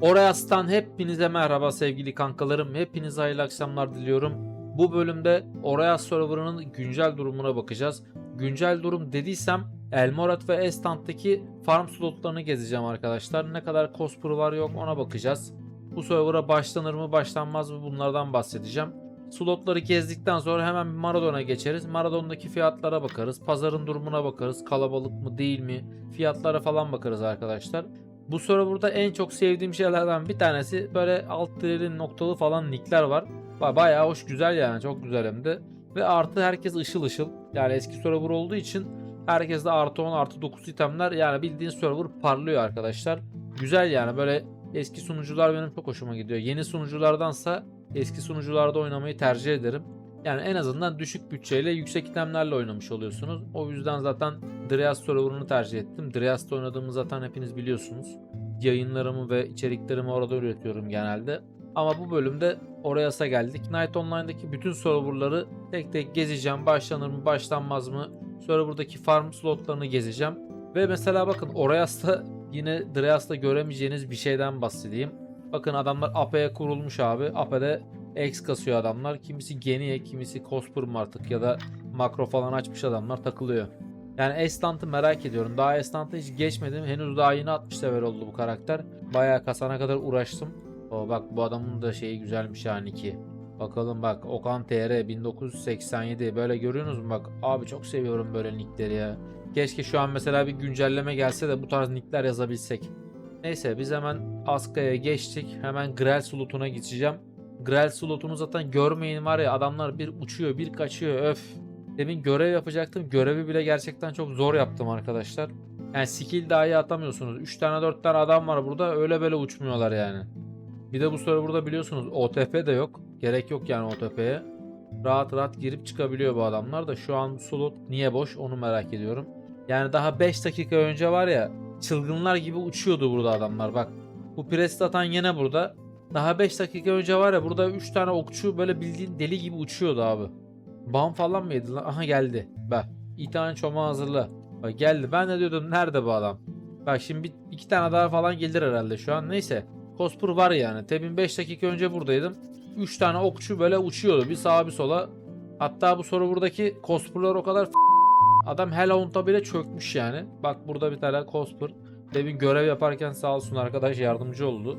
Orayas'tan hepinize merhaba sevgili kankalarım. Hepinize hayırlı akşamlar diliyorum. Bu bölümde Orayas serverının güncel durumuna bakacağız. Güncel durum dediysem Elmorat ve Estant'taki farm slotlarını gezeceğim arkadaşlar. Ne kadar cospur var yok ona bakacağız. Bu server'a başlanır mı başlanmaz mı bunlardan bahsedeceğim. Slotları gezdikten sonra hemen Maradon'a geçeriz. Maradon'daki fiyatlara bakarız. Pazarın durumuna bakarız. Kalabalık mı değil mi? Fiyatlara falan bakarız arkadaşlar. Bu serverda en çok sevdiğim şeylerden bir tanesi böyle alt tireli noktalı falan nickler var. Ba- Bayağı hoş güzel yani çok güzel hem de. Ve artı herkes ışıl ışıl. Yani eski server olduğu için herkes de artı 10 artı 9 itemler yani bildiğin server parlıyor arkadaşlar. Güzel yani böyle eski sunucular benim çok hoşuma gidiyor. Yeni sunuculardansa eski sunucularda oynamayı tercih ederim. Yani en azından düşük bütçeyle yüksek itemlerle oynamış oluyorsunuz. O yüzden zaten Dreas server'ını tercih ettim. Dreas'ta oynadığımı zaten hepiniz biliyorsunuz. Yayınlarımı ve içeriklerimi orada üretiyorum genelde. Ama bu bölümde Orayas'a geldik. Night Online'daki bütün serverları tek tek gezeceğim. Başlanır mı başlanmaz mı? Server'daki farm slotlarını gezeceğim. Ve mesela bakın Orayas'ta yine Dreas'ta göremeyeceğiniz bir şeyden bahsedeyim. Bakın adamlar AP'ye kurulmuş abi. AP'de X kasıyor adamlar. Kimisi Geniye, kimisi Cosper mı artık ya da makro falan açmış adamlar takılıyor. Yani Estant'ı merak ediyorum. Daha Estant'a hiç geçmedim. Henüz daha yeni 60 level oldu bu karakter. Bayağı kasana kadar uğraştım. O bak bu adamın da şeyi güzelmiş yani ki. Bakalım bak Okan TR 1987 böyle görüyorsunuz mu bak abi çok seviyorum böyle nickleri ya. Keşke şu an mesela bir güncelleme gelse de bu tarz nickler yazabilsek. Neyse biz hemen Aska'ya geçtik. Hemen Grel slotuna geçeceğim. Grel slotunu zaten görmeyin var ya adamlar bir uçuyor bir kaçıyor öf. Demin görev yapacaktım. Görevi bile gerçekten çok zor yaptım arkadaşlar. Yani skill dahi atamıyorsunuz. 3 tane 4 tane adam var burada öyle böyle uçmuyorlar yani. Bir de bu serverda biliyorsunuz OTP de yok. Gerek yok yani OTP'ye. Rahat rahat girip çıkabiliyor bu adamlar da şu an slot niye boş onu merak ediyorum. Yani daha 5 dakika önce var ya çılgınlar gibi uçuyordu burada adamlar bak. Bu Prestatan yine burada. Daha 5 dakika önce var ya burada 3 tane okçu böyle bildiğin deli gibi uçuyordu abi. Bam falan mı yedi lan? Aha geldi. Bak. İki tane çoma hazırla. Bak geldi. Ben de diyordum nerede bu adam? Bak şimdi bir, iki tane daha falan gelir herhalde şu an. Neyse. Kospur var yani. Tebin 5 dakika önce buradaydım. 3 tane okçu böyle uçuyordu. Bir sağa bir sola. Hatta bu soru buradaki Cospur'lar o kadar Adam Hellhound'a bile çökmüş yani. Bak burada bir tane Cospur. Demin görev yaparken sağ olsun arkadaş yardımcı oldu.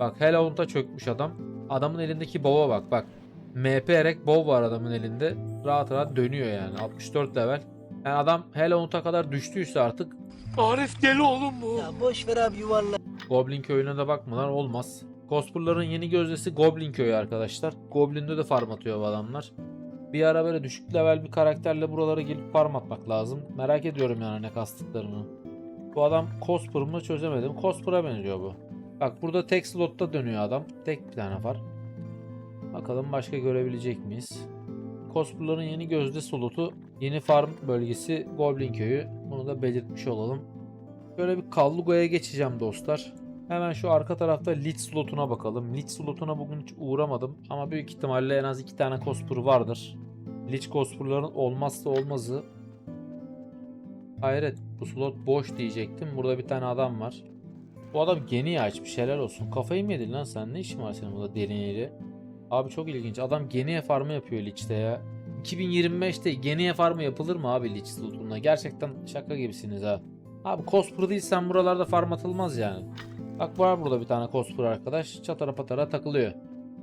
Bak Hellhound'a çökmüş adam. Adamın elindeki bova bak bak. MP erek bow var adamın elinde. Rahat rahat dönüyor yani. 64 level. Yani adam Hellhound'a kadar düştüyse artık Arif deli oğlum bu. Ya boş ver abi yuvarla. Goblin köyüne de bakmadan olmaz. Cospur'ların yeni gözdesi Goblin köyü arkadaşlar. Goblin'de de farm atıyor bu adamlar. Bir ara böyle düşük level bir karakterle buralara gelip farm atmak lazım. Merak ediyorum yani ne kastıklarını. Bu adam Cospur mu çözemedim. Cospur'a benziyor bu. Bak burada tek slotta dönüyor adam. Tek bir tane var. Bakalım başka görebilecek miyiz? Cospur'ların yeni gözde slotu, yeni farm bölgesi Goblin köyü. Bunu da belirtmiş olalım. Böyle bir Kallugo'ya geçeceğim dostlar. Hemen şu arka tarafta Lich slotuna bakalım. Lich slotuna bugün hiç uğramadım ama büyük ihtimalle en az iki tane Cospur vardır. Lich Cospur'ların olmazsa olmazı. Hayret bu slot boş diyecektim. Burada bir tane adam var. Bu adam geniye açmış helal olsun. Kafayı mı yedin lan sen? Ne işin var senin burada derinliğiyle? Abi çok ilginç. Adam geniye farmı yapıyor Lich'te ya. 2025'te geniye farmı yapılır mı abi Lich slotunda? Gerçekten şaka gibisiniz ha. Abi Cospur değilsen buralarda farm atılmaz yani. Bak var burada bir tane Cospur arkadaş. Çatara patara takılıyor.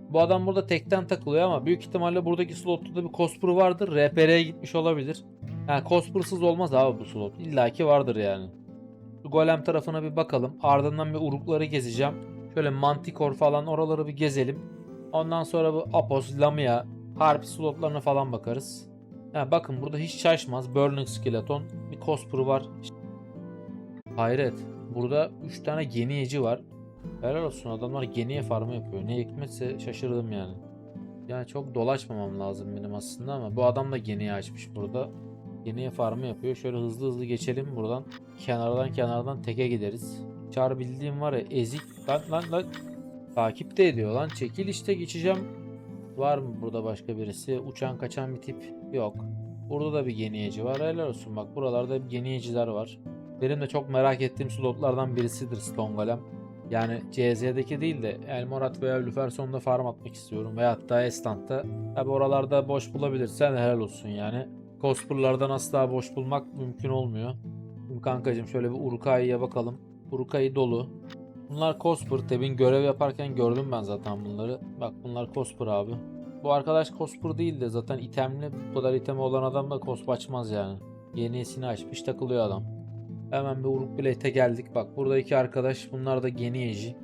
Bu adam burada tekten takılıyor ama büyük ihtimalle buradaki slotta da bir Cospur vardır. RPR'ye gitmiş olabilir. Yani Cospur'suz olmaz abi bu slot. İlla ki vardır yani. Golem tarafına bir bakalım. Ardından bir urukları gezeceğim. Şöyle Manticore falan oraları bir gezelim. Ondan sonra bu Apos, Lamia, Harp slotlarına falan bakarız. Ha, bakın burada hiç şaşmaz. Burning Skeleton. Bir Cospur var. Hayret. Burada 3 tane geniyeci var. Helal olsun adamlar geniye farmı yapıyor. Ne hikmetse şaşırdım yani. Yani çok dolaşmamam lazım benim aslında ama bu adam da geniye açmış burada. Geniye farmı yapıyor. Şöyle hızlı hızlı geçelim buradan. Kenardan kenardan teke gideriz. Çar bildiğim var ya ezik. Lan lan lan. Takip de ediyor lan. Çekil işte geçeceğim. Var mı burada başka birisi? Uçan kaçan bir tip yok. Burada da bir geniyeci var. Helal olsun bak buralarda bir geniyeciler var. Benim de çok merak ettiğim slotlardan birisidir Stone Golem. Yani CZ'deki değil de Elmorat veya Lüferson'da farm atmak istiyorum. Veyahut da Estant'ta. Tabi oralarda boş bulabilirsen helal olsun yani. Cospurlardan asla boş bulmak mümkün olmuyor. Şimdi kankacım şöyle bir Urukai'ye bakalım. Urukai dolu. Bunlar Cospur. Tebin görev yaparken gördüm ben zaten bunları. Bak bunlar Cospur abi. Bu arkadaş Cospur değil de zaten itemli. Bu kadar itemi olan adam da Cosp açmaz yani. Yenisini açmış takılıyor adam. Hemen bir Uruk Blade'e geldik. Bak burada iki arkadaş. Bunlar da Geniyeji.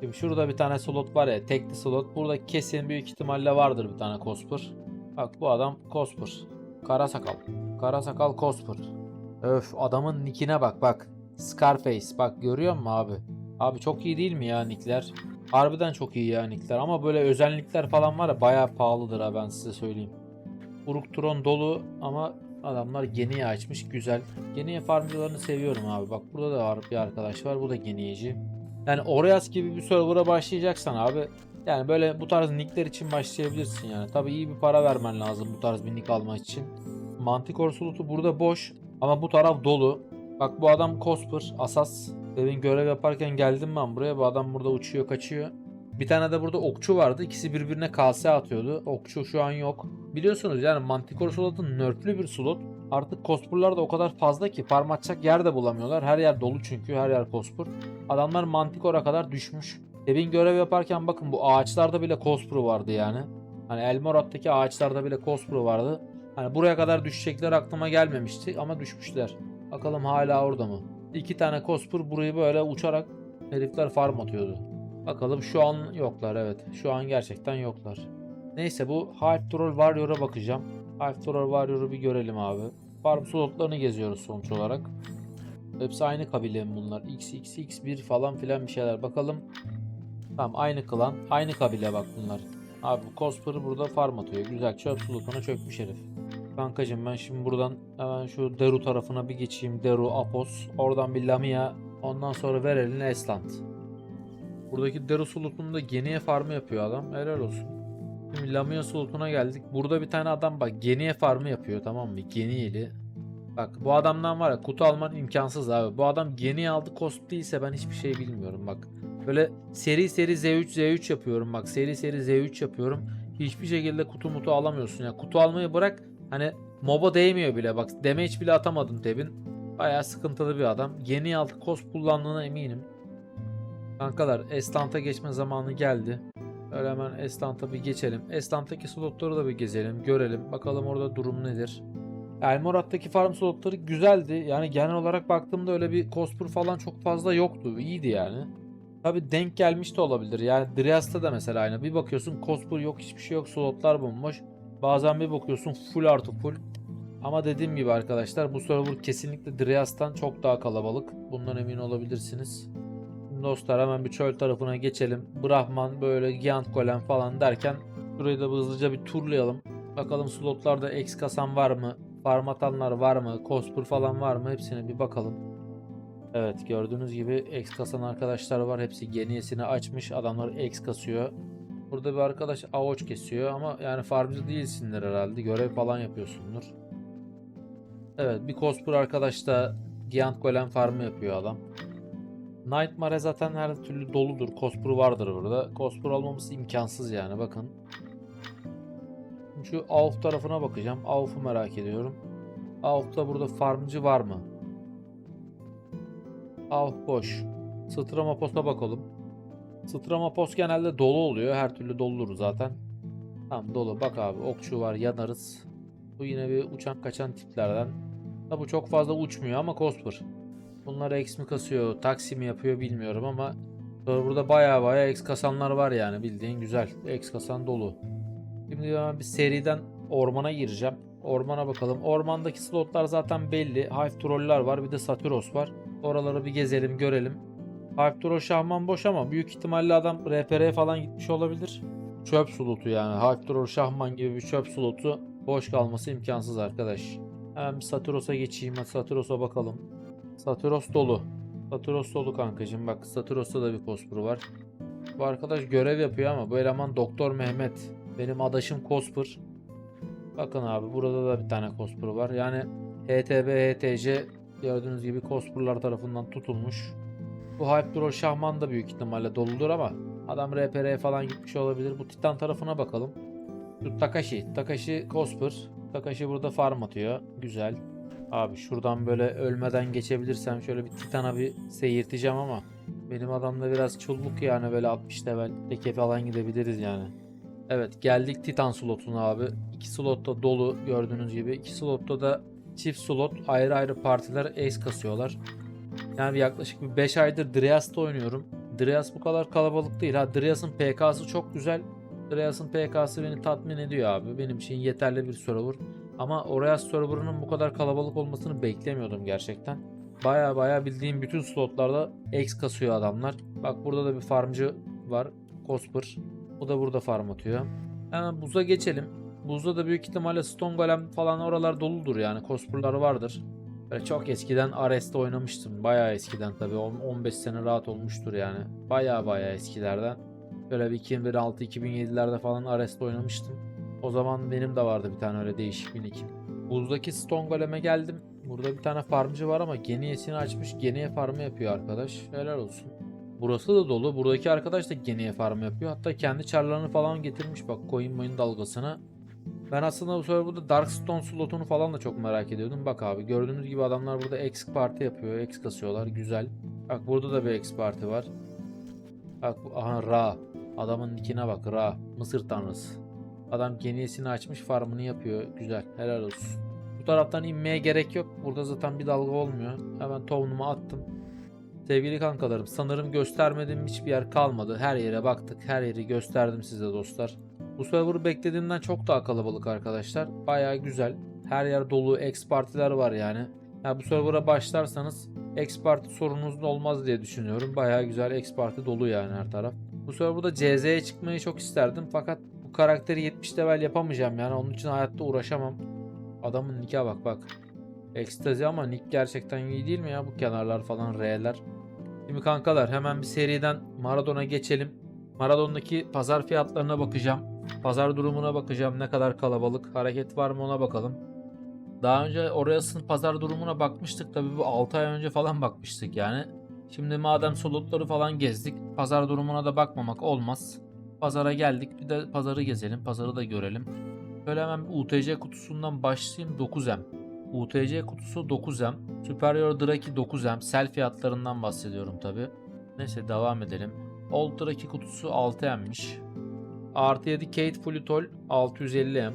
Şimdi şurada bir tane slot var ya. Tekli slot. Burada kesin büyük ihtimalle vardır bir tane Cospur. Bak bu adam Cospur. Kara sakal. Kara sakal Cospur. Öf adamın nickine bak bak. Scarface. Bak görüyor musun abi? Abi çok iyi değil mi ya nickler? Harbiden çok iyi ya nickler. Ama böyle özellikler falan var ya bayağı pahalıdır ha ben size söyleyeyim. Uruk Tron dolu ama adamlar Geniye açmış. Güzel. Geniye farmcılarını seviyorum abi. Bak burada da var bir arkadaş var. Bu da Geniyeci. Yani Oreas gibi bir server'a başlayacaksan abi yani böyle bu tarz nickler için başlayabilirsin yani. Tabii iyi bir para vermen lazım bu tarz bir nick almak için. Manticore slotu burada boş ama bu taraf dolu. Bak bu adam Cosper, Asas. Demin görev yaparken geldim ben buraya. Bu adam burada uçuyor, kaçıyor. Bir tane de burada okçu vardı. İkisi birbirine kase atıyordu. Okçu şu an yok. Biliyorsunuz yani Manticore slotun nerflü bir slot. Artık Cospur'lar da o kadar fazla ki farm atacak yer de bulamıyorlar. Her yer dolu çünkü her yer Cospur. Adamlar Manticore'a kadar düşmüş. Demin görev yaparken bakın bu ağaçlarda bile Cospur vardı yani. Hani Elmorat'taki ağaçlarda bile Cospur vardı. Hani buraya kadar düşecekler aklıma gelmemişti ama düşmüşler. Bakalım hala orada mı? İki tane Cospur burayı böyle uçarak herifler farm atıyordu. Bakalım şu an yoklar evet. Şu an gerçekten yoklar. Neyse bu Hype Troll Warrior'a bakacağım. Hype Troll Warrior'u bir görelim abi. Farm slotlarını geziyoruz sonuç olarak. Hepsi aynı kabile mi bunlar? XXX1 falan filan bir şeyler. Bakalım. Tamam aynı klan. Aynı kabile bak bunlar. Abi bu Cosper'ı burada farm atıyor. Güzel çöp slotuna çökmüş herif. Kankacım ben şimdi buradan hemen şu Deru tarafına bir geçeyim. Deru, Apos. Oradan bir Lamia. Ondan sonra ver eline Eslant. Buradaki Deru slotunda Geniye farmı yapıyor adam. Helal olsun. Şimdi Lamia slotuna geldik. Burada bir tane adam bak Geniye farmı yapıyor tamam mı? Geniyeli. Bak bu adamdan var ya kutu alman imkansız abi. Bu adam Geniye aldı cost değilse ben hiçbir şey bilmiyorum bak. Böyle seri seri Z3 Z3 yapıyorum bak. Seri seri Z3 yapıyorum. Hiçbir şekilde kutu mutu alamıyorsun ya. Kutu almayı bırak. Hani MOB'a değmiyor bile bak. Damage bile atamadın Tebin. Bayağı sıkıntılı bir adam. Yeni altı cost kullandığına eminim. Kankalar Estant'a geçme zamanı geldi. Öyle hemen Estant'a bir geçelim. Estant'taki slotları da bir gezelim, görelim. Bakalım orada durum nedir. Elmorat'taki farm slotları güzeldi. Yani genel olarak baktığımda öyle bir Cospur falan çok fazla yoktu. İyiydi yani. Tabi denk gelmiş de olabilir. Yani Dryas'ta da mesela aynı. Bir bakıyorsun Cospur yok hiçbir şey yok. Slotlar bomboş. Bazen bir bakıyorsun full artı full. Ama dediğim gibi arkadaşlar bu server kesinlikle Dryas'tan çok daha kalabalık. Bundan emin olabilirsiniz. Dostlar hemen bir çöl tarafına geçelim. Brahman böyle Giant Golem falan derken burayı da hızlıca bir turlayalım. Bakalım slotlarda X kasan var mı? Farm atanlar var mı? Cospur falan var mı? Hepsine bir bakalım. Evet gördüğünüz gibi X kasan arkadaşlar var. Hepsi geniyesini açmış. Adamlar X kasıyor. Burada bir arkadaş avoç kesiyor ama yani farmcı değilsindir herhalde. Görev falan yapıyorsundur. Evet bir Cospur arkadaş da Giant Golem farmı yapıyor adam. Nightmare zaten her türlü doludur. Cospur vardır burada. Cospur almamız imkansız yani bakın. Şu Avf tarafına bakacağım. Avf'u merak ediyorum. Avf'ta burada farmcı var mı? Avf boş. Stramapos'a bakalım. Stramapos genelde dolu oluyor. Her türlü doludur zaten. Tamam dolu. Bak abi okçu var yanarız. Bu yine bir uçan kaçan tiplerden. Da bu çok fazla uçmuyor ama Cosper. Bunlar X mi kasıyor, taksi mi yapıyor bilmiyorum ama burada baya baya X kasanlar var yani bildiğin güzel. X kasan dolu. Şimdi ben bir seriden ormana gireceğim. Ormana bakalım. Ormandaki slotlar zaten belli. Hive Troll'lar var bir de Satyros var. Oraları bir gezelim görelim. Troll Şahman boş ama büyük ihtimalle adam RPR falan gitmiş olabilir. Çöp slotu yani. Troll Şahman gibi bir çöp slotu boş kalması imkansız arkadaş. Hemen bir Satyros'a geçeyim. Satyros'a bakalım. Satyros dolu. Satyros dolu kankacığım. Bak Satyros'ta da bir Cospur var. Bu arkadaş görev yapıyor ama bu eleman Doktor Mehmet. Benim adaşım Cospur. Bakın abi burada da bir tane Cospur var. Yani HTB, HTC gördüğünüz gibi Cospur'lar tarafından tutulmuş. Bu Hypdro Şahman da büyük ihtimalle doludur ama adam RPR'ye falan gitmiş olabilir. Bu Titan tarafına bakalım. Şu Takashi. Takashi Cosper. Takashi burada farm atıyor. Güzel. Abi şuradan böyle ölmeden geçebilirsem şöyle bir Titan'a bir seyirteceğim ama benim adamda biraz çulluk yani böyle 60 level teke falan gidebiliriz yani. Evet geldik Titan slotuna abi. İki slotta dolu gördüğünüz gibi. İki slotta da çift slot ayrı ayrı partiler ace kasıyorlar. Yani yaklaşık bir 5 aydır Dryas'ta oynuyorum. Dryas bu kadar kalabalık değil. Ha Dryas'ın PK'sı çok güzel. Dryas'ın PK'sı beni tatmin ediyor abi. Benim için yeterli bir server. Ama Orayas serverının bu kadar kalabalık olmasını beklemiyordum gerçekten. Baya baya bildiğim bütün slotlarda X kasıyor adamlar. Bak burada da bir farmcı var. Cosper. O da burada farm atıyor. Hemen buza geçelim. Buzda da büyük ihtimalle Stone Golem falan oralar doludur yani. Cosper'lar vardır. Böyle çok eskiden Ares'te oynamıştım. Bayağı eskiden tabii. 15 sene rahat olmuştur yani. Bayağı bayağı eskilerden. Böyle bir 2006-2007'lerde falan Ares'te oynamıştım. O zaman benim de vardı bir tane öyle değişik bir. Buzdaki Stone Golem'e geldim. Burada bir tane farmcı var ama geniyesini açmış. Geniye farmı yapıyor arkadaş. Helal olsun. Burası da dolu. Buradaki arkadaş da geniye farm yapıyor. Hatta kendi çarlarını falan getirmiş bak coin moin dalgasına. Ben aslında bu sefer burada Darkstone slotunu falan da çok merak ediyordum. Bak abi gördüğünüz gibi adamlar burada X parti yapıyor. X kasıyorlar. Güzel. Bak burada da bir X parti var. Bak aha Ra. Adamın nickine bak Ra. Mısır tanrısı. Adam geniyesini açmış farmını yapıyor. Güzel. Helal olsun. Bu taraftan inmeye gerek yok. Burada zaten bir dalga olmuyor. Hemen tohunumu attım. Sevgili kankalarım sanırım göstermediğim hiçbir yer kalmadı. Her yere baktık. Her yeri gösterdim size dostlar. Bu server beklediğimden çok daha kalabalık arkadaşlar. Baya güzel. Her yer dolu. X partiler var yani. yani bu server'a başlarsanız X parti sorununuz olmaz diye düşünüyorum. Baya güzel X parti dolu yani her taraf. Bu serverda CZ'ye çıkmayı çok isterdim fakat bu karakteri 70 level yapamayacağım yani onun için hayatta uğraşamam. Adamın nick'e bak bak. Ekstazi ama nick gerçekten iyi değil mi ya bu kenarlar falan R'ler. Şimdi kankalar hemen bir seriden Maradona geçelim. Maradon'daki pazar fiyatlarına bakacağım. Pazar durumuna bakacağım. Ne kadar kalabalık, hareket var mı ona bakalım. Daha önce Orayas'ın pazar durumuna bakmıştık. Tabii bu 6 ay önce falan bakmıştık yani. Şimdi madem slotları falan gezdik, pazar durumuna da bakmamak olmaz. Pazara geldik. Bir de pazarı gezelim. Pazarı da görelim. Şöyle hemen UTC kutusundan başlayayım. 9M. UTC kutusu 9M. Superior Draki 9M. Sel fiyatlarından bahsediyorum tabi. Neyse devam edelim. Old Draki kutusu 6M'miş. Artı 7 Kate Flutol 650M.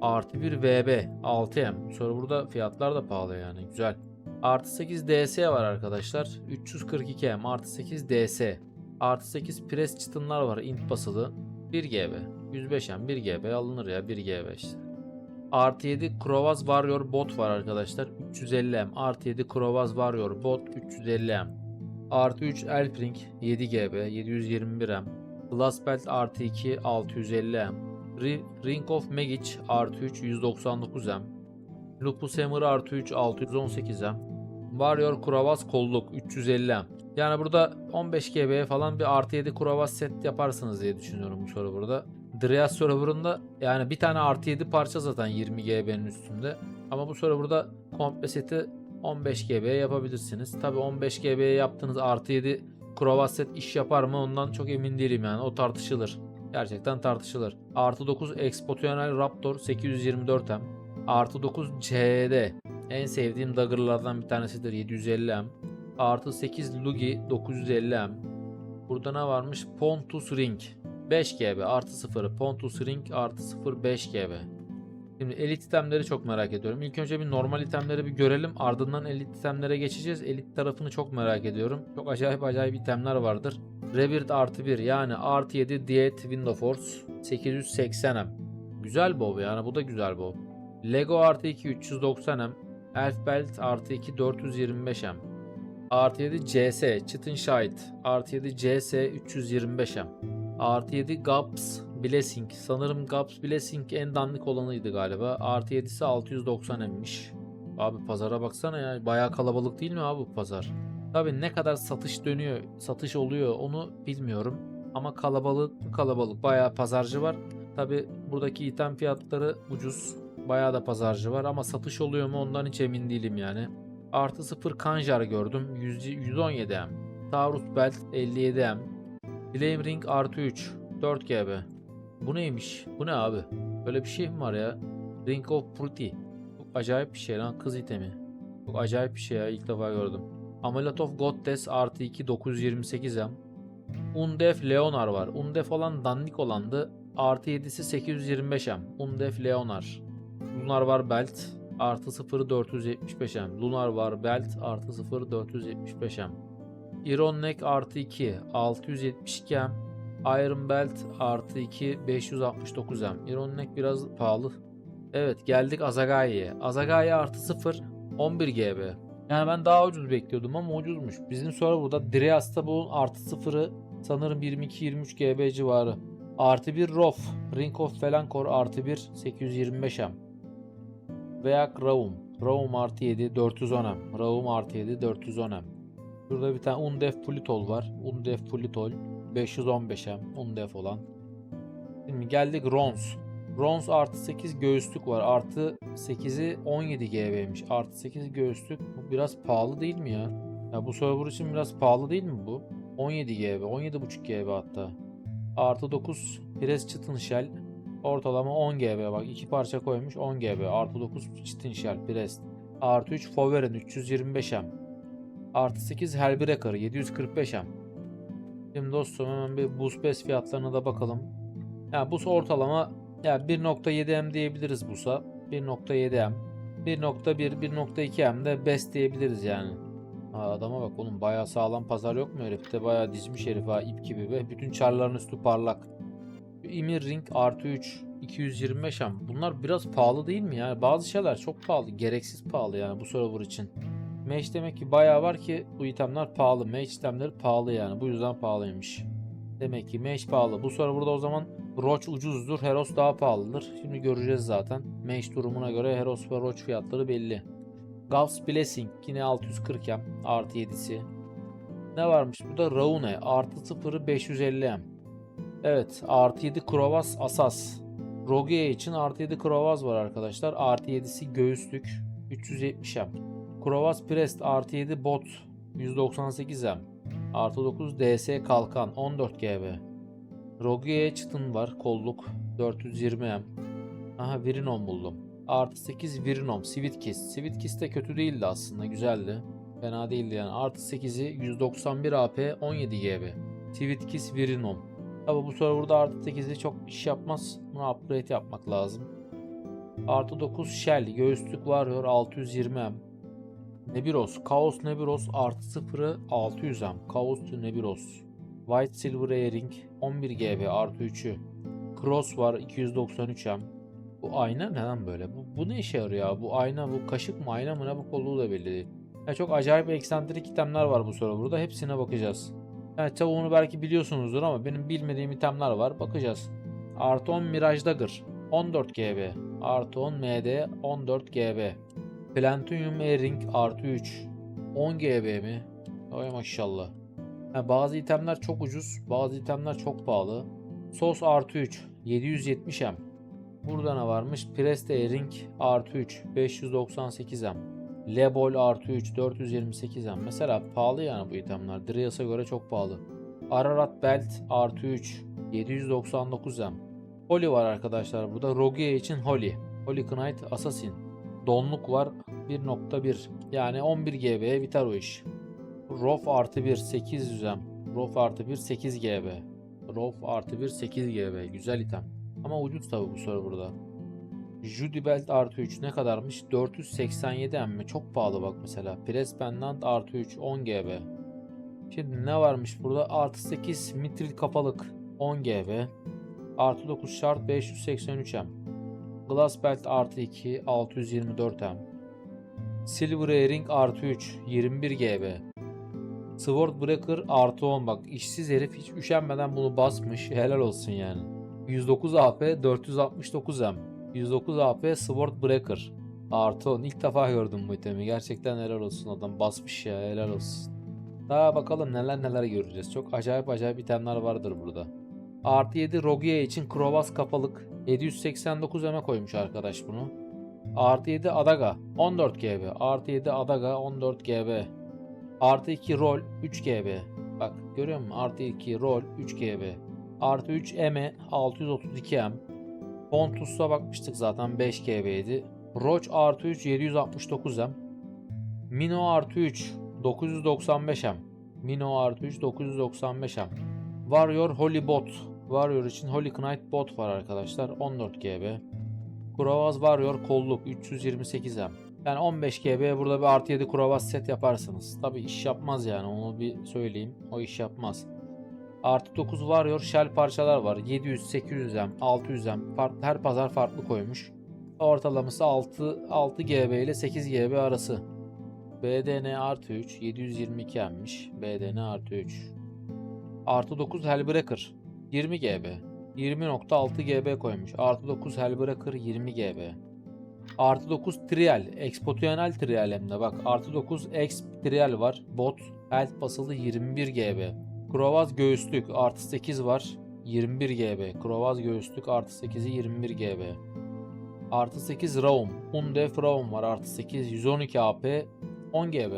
Artı 1 VB 6M. Sonra burada fiyatlar da pahalı yani güzel. Artı 8 DS var arkadaşlar. 342M artı 8 DS. Artı 8 pres çıtınlar var int basılı. 1 GB. 105M 1 GB alınır ya 1 GB işte. Artı 7 Krovaz Warrior bot var arkadaşlar. 350M. Artı 7 Krovaz Warrior bot 350M. Artı 3 Elfring 7 GB 721M. Glass Belt artı 2 650M. Ri- Ring of Magic artı 3 199M. Lupus Hammer artı 3 618M. Warrior Krovaz kolluk 350M. Yani burada 15 GB'ye falan bir artı 7 Krovaz set yaparsınız diye düşünüyorum bu soru burada. Dryas serverında yani bir tane artı 7 parça zaten 20 GB'nin üstünde. Ama bu serverda komple seti 15 GB'ye yapabilirsiniz. Tabi 15 GB'ye yaptığınız artı 7 Krovaz set iş yapar mı ondan çok emin değilim yani o tartışılır. Gerçekten tartışılır. Artı 9 Expotional Raptor 824M. Artı 9 CD. En sevdiğim daggerlardan bir tanesidir 750M. Artı 8 Lugi 950M. Burada ne varmış? Pontus Ring. 5 GB artı 0 Pontus Ring artı 0 5 GB. Şimdi elit itemleri çok merak ediyorum. İlk önce bir normal itemleri bir görelim. Ardından elit itemlere geçeceğiz. Elit tarafını çok merak ediyorum. Çok acayip acayip itemler vardır. Rebirth artı 1 yani artı 7 Diet Window Force 880M. Güzel bow yani bu da güzel bow. Lego artı 2 390M. Elf Belt artı 2 425M. Artı 7 CS Chitin Shite artı 7 CS 325M. Artı 7 Gaps Blessing. Sanırım Gaps Blessing en dandik olanıydı galiba. Artı 7'si 690 emmiş. Abi pazara baksana ya. Bayağı kalabalık değil mi abi bu pazar? Tabi ne kadar satış dönüyor, satış oluyor onu bilmiyorum. Ama kalabalık kalabalık. Bayağı pazarcı var. Tabi buradaki item fiyatları ucuz. Bayağı da pazarcı var ama satış oluyor mu ondan hiç emin değilim yani. Artı 0 kanjar gördüm. 100, 117 M. Taurus Belt 57M. Flame Ring artı 3. 4 GB. Bu neymiş? Bu ne abi? Böyle bir şey mi var ya? Ring of Pretty. Çok acayip bir şey lan kız itemi. Çok acayip bir şey ya ilk defa gördüm. Amulet of Goddess artı 2 928M. Undef Leonar var. Undef olan dandik olandı. Artı 7'si 825M. Undef Leonar. Lunar var Belt. Artı 0 475M. Lunar var Belt. Artı 0 475M. Iron Neck artı 2 672M. Iron Belt artı 2 569M. Iron Neck biraz pahalı. Evet geldik Azagai'ye. Azagai artı 0 11 GB. Yani ben daha ucuz bekliyordum ama ucuzmuş. Bizim sonra burada Dreas'ta bu artı 0'ı sanırım 22-23 GB civarı. Artı 1 ROF. Ring of Felankor artı 1 825M. Veya Raum. Raum artı 7 410M. Raum artı 7 410M. Burada bir tane Undef Pulitol var. Undef Pulitol 515M. Undef olan. Şimdi geldik Rons. Rons artı 8 göğüslük var. Artı 8'i 17 GB'ymiş. Artı 8 göğüslük. Bu biraz pahalı değil mi ya? Ya bu server için biraz pahalı değil mi bu? 17 GB. 17.5 GB hatta. Artı 9 Pres Chitin Shell. Ortalama 10 GB. Bak iki parça koymuş 10 GB. Artı 9 Chitin Shell Pres. Artı 3 Foveren 325M. Artı 8 Hellbreaker 745M. Şimdi dostum hemen bir buz pes fiyatlarına da bakalım. Yani buz ortalama yani 1.7M diyebiliriz busa. 1.7M. 1.1, 1.2M de best diyebiliriz yani. Ha, adama bak oğlum bayağı sağlam pazar yok mu herifte bayağı dizmiş herif ha ip gibi ve bütün çarların üstü parlak. Emir Ring artı 3 225M. Bunlar biraz pahalı değil mi yani? Bazı şeyler çok pahalı. Gereksiz pahalı yani bu server için. Mage demek ki bayağı var ki bu itemler pahalı. Mage itemleri pahalı yani. Bu yüzden pahalıymış. Demek ki Mage pahalı. Bu serverda o zaman Roach ucuzdur. Heros daha pahalıdır. Şimdi göreceğiz zaten. Mage durumuna göre Heros ve Roach fiyatları belli. Gauss Blessing yine 640M artı 7'si. Ne varmış burada? Raune artı 0'ı 550M. Evet artı 7 Krovaz Asas. Rogue için artı 7 Krovaz var arkadaşlar. Artı 7'si göğüslük 370M. Krovaz Prest artı 7 bot 198M. Artı 9 DS kalkan 14 GB. Rogue çıtın var kolluk 420M. Aha Virinom buldum. Artı 8 Virinom Sweetkiss. Sweetkiss de kötü değildi aslında güzeldi. Fena değildi yani. Artı 8'i 191 AP 17 GB. Sweetkiss Virinom. Tabi bu serverda artı 8'i çok iş yapmaz. Bunu upgrade yapmak lazım. Artı 9 Shell. Göğüslük Warrior 620M. Nebiros. Chaos Nebiros artı 0'ı 600M. Chaos Nebiros. White Silver Earring 11 GB artı 3'ü. Cross var 293M. Bu ayna neden böyle? Bu, bu ne işe yarıyor ya? Bu ayna bu kaşık mı ayna mı ne bu kolluğu da belli değil. Ya çok acayip eksantrik itemler var bu serverda. Hepsine bakacağız. Evet çoğunu belki biliyorsunuzdur ama benim bilmediğim itemler var. Bakacağız. Artı 10 Mirage Dagger 14 GB. Artı 10 MD 14 GB. Platinum Earring artı 3 10 GB mi? Ay maşallah. Ha, bazı itemler çok ucuz, bazı itemler çok pahalı. Sos artı 3 770M. Burada ne varmış? Preste Earring artı 3 598M. Lebol artı 3 428M. Mesela pahalı yani bu itemler. Dryas'a göre çok pahalı. Ararat Belt artı 3 799M. Holy var arkadaşlar burada. Rogue için Holy. Holy Knight Assassin. Donluk var 1.1 yani 11 GB'ye biter o iş. ROF artı 1 800M. ROF artı 1 8 GB. ROF artı 1 8 GB. Güzel item. Ama ucuz tabi bu serverda. Judy Belt artı 3 ne kadarmış? 487M mi? Çok pahalı bak mesela. Press Pendant artı 3 10 GB. Şimdi ne varmış burada? Artı 8 mitril kapalık 10 GB. Artı 9 şart 583M. Glass Belt artı 2 624M. Silver Earring artı 3 21 GB. Sword Breaker artı 10 bak işsiz herif hiç üşenmeden bunu basmış helal olsun yani. 109 AP 469M. 109 AP Sword Breaker. Artı 10 ilk defa gördüm bu itemi gerçekten helal olsun adam basmış ya helal olsun. Daha bakalım neler neler göreceğiz çok acayip acayip itemler vardır burada. Artı 7 Rogia için Krovas kapalık 789 eme koymuş arkadaş bunu. Artı 7 Adaga 14 GB. Artı 7 Adaga 14 GB. Artı 2 rol 3 GB. Bak görüyor musun? Artı 2 rol 3 GB. Artı 3 M 632 M. Pontus'a bakmıştık zaten 5 GB'ydi. Roach artı 3 769 M. Mino artı 3 995 M. Mino artı 3 995 M. Warrior Holy Bot. Warrior için Holy Knight Bot var arkadaşlar. 14 GB. Kuravaz Warrior kolluk 328 M. Yani 15 GB burada bir artı 7 kuravaz set yaparsınız. Tabi iş yapmaz yani onu bir söyleyeyim. O iş yapmaz. Artı 9 Warrior shell parçalar var. 700, 800 M, 600 M. Farklı, her pazar farklı koymuş. Ortalaması 6, 6 GB ile 8 GB arası. BDN artı 3 722 M'miş. BDN artı 3. Artı 9 Hellbreaker 20 GB. 20.6 GB koymuş. Artı 9 Hellbreaker 20 GB. Artı 9 trial. Expotonal trial hem de bak. Artı 9 exp trial var. Bot. Health basılı 21 GB. Krovaz göğüslük. Artı 8 var. 21 GB. Krovaz göğüslük artı 8'i 21 GB. Artı 8 Raum. Undef Raum var. Artı 8 112 AP 10 GB.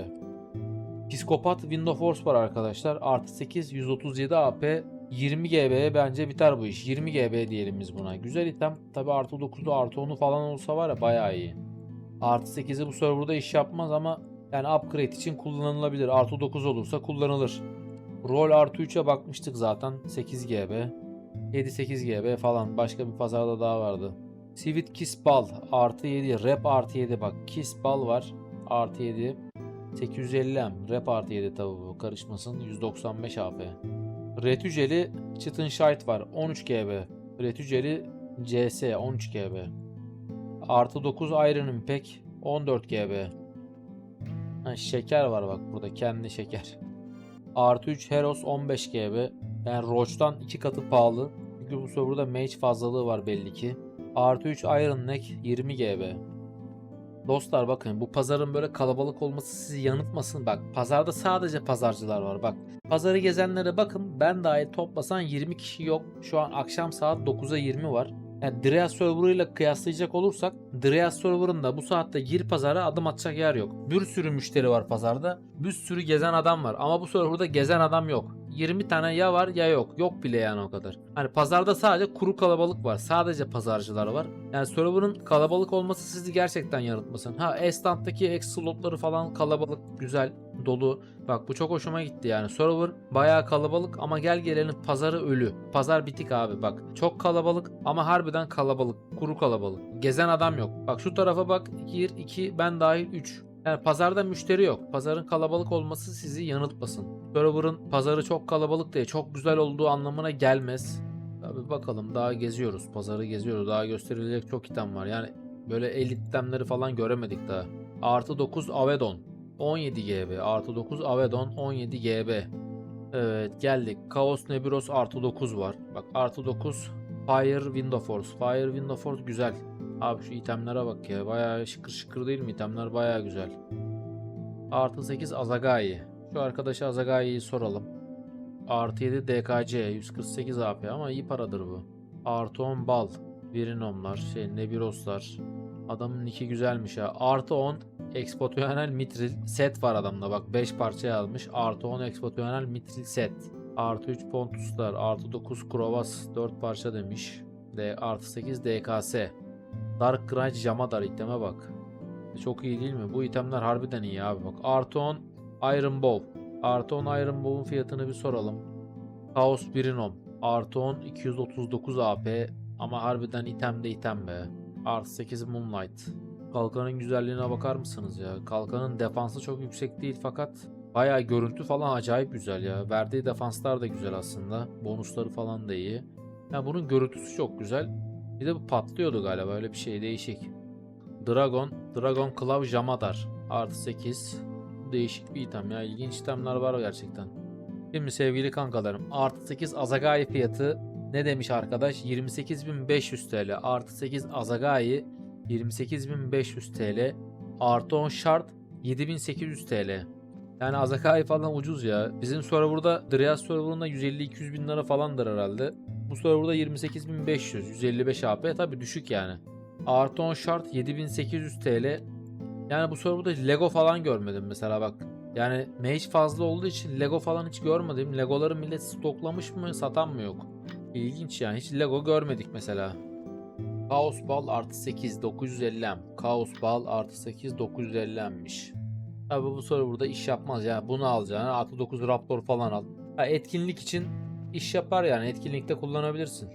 Psikopat Window Force var arkadaşlar. Artı 8 137 AP 20 GB'ye bence biter bu iş. 20 GB diyelim biz buna. Güzel item. Tabi artı 9'u artı 10'u falan olsa var ya bayağı iyi. Artı 8'i bu serverda iş yapmaz ama yani upgrade için kullanılabilir. Artı 9 olursa kullanılır. Roll artı 3'e bakmıştık zaten. 8 GB. 7-8 GB falan. Başka bir pazarda daha vardı. Sivit Kiss Ball artı 7. Rap artı 7 bak. Kiss Ball var. Artı 7. 850 M. Rap artı 7 tabi bu. Karışmasın. 195 AP. Retüjeli Chitin Shite var 13 GB. Retüjeli CS 13 GB. Artı 9 Iron Impact 14 GB. Ha, şeker var bak burada kendi şeker. Artı 3 Heros 15 GB. Yani Roach'tan 2 katı pahalı. Çünkü bu serverda mage fazlalığı var belli ki. Artı 3 Iron Neck 20 GB. Dostlar bakın bu pazarın böyle kalabalık olması sizi yanıltmasın. Bak pazarda sadece pazarcılar var. Bak pazarı gezenlere bakın ben dahil toplasan 20 kişi yok. Şu an akşam saat 9'a 20 var. Yani Dreas serverıyla kıyaslayacak olursak Dreas serverında bu saatte gir pazara adım atacak yer yok. Bir sürü müşteri var pazarda. Bir sürü gezen adam var ama bu serverda gezen adam yok. 20 tane ya var ya yok. Yok bile yani o kadar. Hani pazarda sadece kuru kalabalık var. Sadece pazarcılar var. Yani server'ın kalabalık olması sizi gerçekten yanıltmasın. Ha Estant'taki X slotları falan kalabalık, güzel, dolu. Bak bu çok hoşuma gitti yani. Server bayağı kalabalık ama gel gelelim pazarı ölü. Pazar bitik abi bak. Çok kalabalık ama harbiden kalabalık. Kuru kalabalık. Gezen adam yok. Bak şu tarafa bak. 1, 2 ben dahil 3. Yani pazarda müşteri yok. Pazarın kalabalık olması sizi yanıltmasın. Server'ın pazarı çok kalabalık diye çok güzel olduğu anlamına gelmez. Tabi bakalım daha geziyoruz. Pazarı geziyoruz. Daha gösterilecek çok item var. Yani böyle elit itemleri falan göremedik daha. Artı 9 Avedon. 17 GB. Artı 9 Avedon 17 GB. Evet geldik. Chaos Nebulos artı 9 var. Bak artı 9 Fire Window Force. Fire Window Force güzel. Abi şu itemlere bak ya. Bayağı şıkır şıkır değil mi? İtemler bayağı güzel. Artı 8 Azagai. Şu arkadaşa Azagai'yi soralım. Artı 7 DKC 148 AP ama iyi paradır bu. Artı 10 Bal. Virinomlar, şey Nebiroslar. Adamın nicki güzelmiş ha. Artı 10 Expotonal Mitril set var adamda. Bak 5 parça almış. Artı 10 Expotonal Mitril set. Artı 3 Pontuslar. Artı 9 Krovas 4 parça demiş. D artı 8 DKS. Dark Grudge Jamadar iteme bak. Çok iyi değil mi? Bu itemler harbiden iyi abi bak. Artı 10 Iron Bow. Artı 10 Iron Bow'un fiyatını bir soralım. Chaos Birinom. Artı 10 239 AP. Ama harbiden item de item be. Artı 8 Moonlight. Kalkanın güzelliğine bakar mısınız ya? Kalkanın defansı çok yüksek değil fakat bayağı görüntü falan acayip güzel ya. Verdiği defanslar da güzel aslında. Bonusları falan da iyi. Ya bunun görüntüsü çok güzel. Bir de bu patlıyordu galiba öyle bir şey değişik. Dragon, Dragon Claw Jamadar. Artı 8. Değişik bir item ya. İlginç itemler var gerçekten. Şimdi sevgili kankalarım artı 8 Azagai fiyatı ne demiş arkadaş? 28.500 TL. Artı 8 Azagai 28.500 TL. Artı 10 şart 7800 TL. Yani Azagai falan ucuz ya. Bizim serverda Dryas serverında 150-200 bin lira falandır herhalde. Bu serverda 28.500 155 AP tabi düşük yani. Artı 10 şart 7800 TL. Yani bu serverda Lego falan görmedim mesela bak. Yani mage fazla olduğu için Lego falan hiç görmedim. Legoları millet stoklamış mı satan mı yok. İlginç yani hiç Lego görmedik mesela. Kaos bal artı 8 950M. Kaos bal artı 8 950M'miş. Tabi bu soru burada iş yapmaz yani bunu alacaksın artı 9 Raptor falan al. Ha, etkinlik için iş yapar yani etkinlikte kullanabilirsin.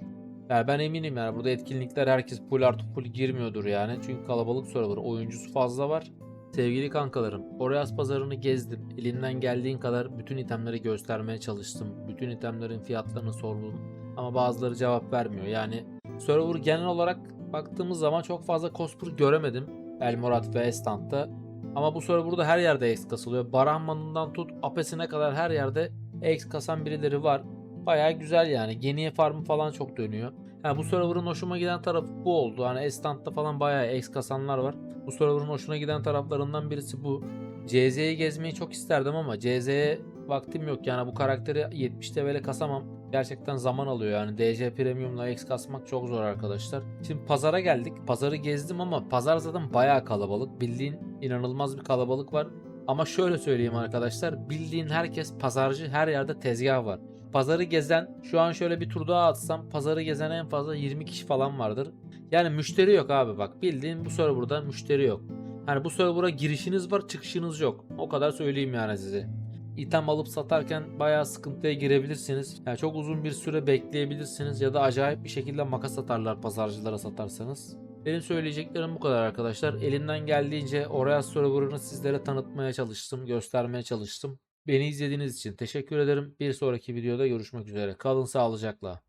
Yani ben eminim yani burada etkinlikler herkes full artı full girmiyordur yani. Çünkü kalabalık server oyuncusu fazla var. Sevgili kankalarım, Oreas pazarını gezdim. Elimden geldiğin kadar bütün itemleri göstermeye çalıştım. Bütün itemlerin fiyatlarını sordum. Ama bazıları cevap vermiyor. Yani server genel olarak baktığımız zaman çok fazla cosper göremedim. Elmorat ve Estant'ta. Ama bu serverda her yerde X kasılıyor. Barahman'ından tut Apes'ine kadar her yerde X kasan birileri var. Baya güzel yani. Geniye farmı falan çok dönüyor. Yani bu server'ın hoşuma giden tarafı bu oldu. Hani Estant'ta falan bayağı X kasanlar var. Bu server'ın hoşuna giden taraflarından birisi bu. CZ'yi gezmeyi çok isterdim ama CZ'ye vaktim yok. Yani bu karakteri 70 TL'ye kasamam. Gerçekten zaman alıyor yani. DC Premium'la X kasmak çok zor arkadaşlar. Şimdi pazara geldik. Pazarı gezdim ama pazar zaten bayağı kalabalık. Bildiğin inanılmaz bir kalabalık var. Ama şöyle söyleyeyim arkadaşlar. Bildiğin herkes pazarcı her yerde tezgah var. Pazarı gezen şu an şöyle bir tur daha atsam pazarı gezen en fazla 20 kişi falan vardır. Yani müşteri yok abi bak bildiğin bu serverda müşteri yok. Hani bu server'a girişiniz var çıkışınız yok. O kadar söyleyeyim yani size. İtem alıp satarken bayağı sıkıntıya girebilirsiniz. Yani çok uzun bir süre bekleyebilirsiniz ya da acayip bir şekilde makas atarlar pazarcılara satarsanız. Benim söyleyeceklerim bu kadar arkadaşlar. Elimden geldiğince Oraya server'ını sizlere tanıtmaya çalıştım, göstermeye çalıştım. Beni izlediğiniz için teşekkür ederim. Bir sonraki videoda görüşmek üzere. Kalın sağlıcakla.